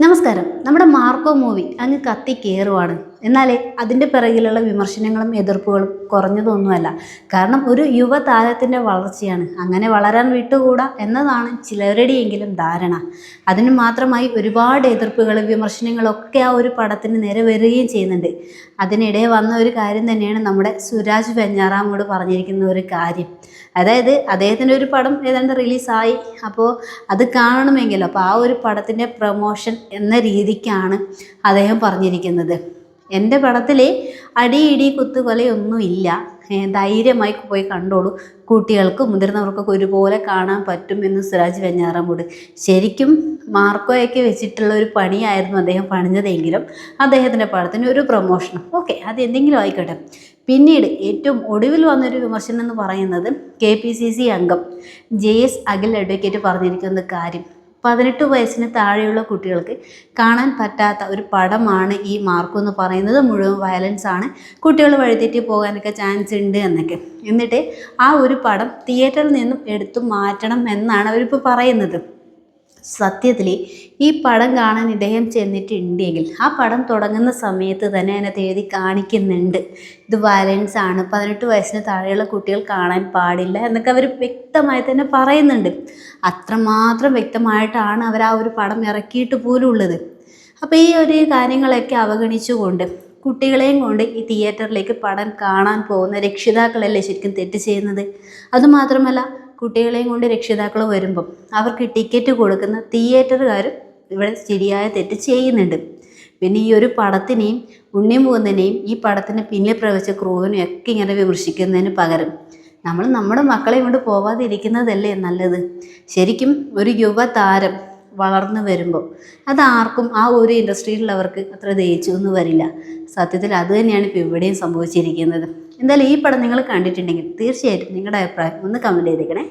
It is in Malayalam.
നമസ്കാരം. നമ്മുടെ മാർക്കോ മൂവി അങ്ങ് കത്തി കയറുവാണ് എന്നാലേ അതിന്റെ പിറകിലുള്ള വിമർശനങ്ങളും എതിർപ്പുകളും കുറഞ്ഞതൊന്നുമല്ല. കാരണം ഒരു യുവതാരത്തിന്റെ വളർച്ചയാണ്. അങ്ങനെ വളരാൻ വിട്ടുകൂടാ എന്നതാണ് ചിലരുടെയെങ്കിലും ധാരണ. അതിന് മാത്രമായി ഒരുപാട് എതിർപ്പുകൾ വിമർശനങ്ങളൊക്കെ ആ ഒരു പടത്തിന് നേരെ വരികയും ചെയ്യുന്നുണ്ട്. അതിനിടെ വന്ന ഒരു കാര്യം തന്നെയാണ് നമ്മുടെ സുരാജ് വെഞ്ഞാറാമോട് പറഞ്ഞിരിക്കുന്ന ഒരു കാര്യം. അതായത് അദ്ദേഹത്തിന്റെ ഒരു പടം ഏതാണ്ട് റിലീസായി. അപ്പോൾ അത് കാണണമെങ്കിൽ അപ്പോൾ ആ ഒരു പടത്തിന്റെ പ്രൊമോഷൻ എന്ന രീതിക്കാണ് അദ്ദേഹം പറഞ്ഞിരിക്കുന്നത്. എന്റെ പടത്തിൽ അടി ഇടി കുത്തുകൊലയൊന്നും ഇല്ല. ധൈര്യമായി പോയി കണ്ടോളൂ. കുട്ടികൾക്കും മുതിർന്നവർക്കൊക്കെ ഒരുപോലെ കാണാൻ പറ്റും എന്ന് സിറാജ് വെഞ്ഞാറമൂട്. ശരിക്കും മാർക്കോയൊക്കെ വെച്ചിട്ടുള്ള ഒരു പണിയായിരുന്നു അദ്ദേഹം പണിഞ്ഞതെങ്കിലും അദ്ദേഹത്തിന്റെ പടത്തിന് ഒരു പ്രൊമോഷനും. ഓക്കെ അത് എന്തെങ്കിലും ആയിക്കോട്ടെ. പിന്നീട് ഏറ്റവും ഒടുവിൽ വന്നൊരു വിമർശനം എന്ന് പറയുന്നത് കെ പി സി സി അംഗം ജെ എസ് അഖിൽ അഡ്വക്കേറ്റ് പറഞ്ഞിരിക്കുന്ന കാര്യം. പതിനെട്ട് വയസ്സിന് താഴെയുള്ള കുട്ടികൾക്ക് കാണാൻ പറ്റാത്ത ഒരു പടമാണ് ഈ മാർക്കു എന്ന് പറയുന്നത്. മുഴുവൻ വയലൻസ് ആണ്. കുട്ടികൾ വഴിതെറ്റി പോകാനൊക്കെ ചാൻസ് ഉണ്ട് എന്നൊക്കെ. എന്നിട്ട് ആ ഒരു പടം തിയേറ്ററിൽ നിന്നും എടുത്തു മാറ്റണം എന്നാണ് അവരിപ്പോൾ പറയുന്നത്. സത്യത്തിൽ ഈ പടം കാണാൻ ഇദ്ദേഹം ചെന്നിട്ടുണ്ടെങ്കിൽ ആ പടം തുടങ്ങുന്ന സമയത്ത് തന്നെ അതിനകത്ത് എഴുതി കാണിക്കുന്നുണ്ട്. ഇത് വയലൻസ് ആണ്. പതിനെട്ട് വയസ്സിന് താഴെയുള്ള കുട്ടികൾ കാണാൻ പാടില്ല എന്നൊക്കെ അവർ വ്യക്തമായി തന്നെ പറയുന്നുണ്ട്. അത്രമാത്രം വ്യക്തമായിട്ടാണ് അവർ ആ ഒരു പടം ഇറക്കിയിട്ട് പോലും ഉള്ളത്. അപ്പോൾ ഈ ഒരു കാര്യങ്ങളൊക്കെ അവഗണിച്ചുകൊണ്ട് കുട്ടികളെയും കൊണ്ട് ഈ തിയേറ്ററിലേക്ക് പടം കാണാൻ പോകുന്ന രക്ഷിതാക്കളല്ലേ ശരിക്കും തെറ്റ് ചെയ്യുന്നത്? അതുമാത്രമല്ല കുട്ടികളെയും കൊണ്ട് രക്ഷിതാക്കൾ വരുമ്പം അവർക്ക് ടിക്കറ്റ് കൊടുക്കുന്ന തിയേറ്ററുകാർ ഇവിടെ ശരിയായ തെറ്റ് ചെയ്യുന്നുണ്ട്. പിന്നെ ഈ ഒരു പടത്തിനെയും ഉണ്ണിമുകുന്ദനെയും ഈ പടത്തിന് പിന്നിൽ പ്രവച്ച ക്രൂവിനും ഒക്കെ ഇങ്ങനെ വിമർശിക്കുന്നതിന് പകരം നമ്മൾ നമ്മുടെ മക്കളെ കൊണ്ട് പോവാതിരിക്കുന്നതല്ലേ നല്ലത്? ശരിക്കും ഒരു യുവതാരം വളർന്നു വരുമ്പോൾ അതാർക്കും ആ ഒരു ഇൻഡസ്ട്രിയിലുള്ളവർക്ക് അത്ര ദഹിച്ചു ഒന്നും വരില്ല. സത്യത്തിൽ അത് തന്നെയാണ് ഇപ്പോൾ ഇവിടെയും സംഭവിച്ചിരിക്കുന്നത്. എന്തായാലും ഈ പടം നിങ്ങൾ കണ്ടിട്ടുണ്ടെങ്കിൽ തീർച്ചയായിട്ടും നിങ്ങളുടെ അഭിപ്രായം ഒന്ന് കമന്റ് ചെയ്തേക്കണേ.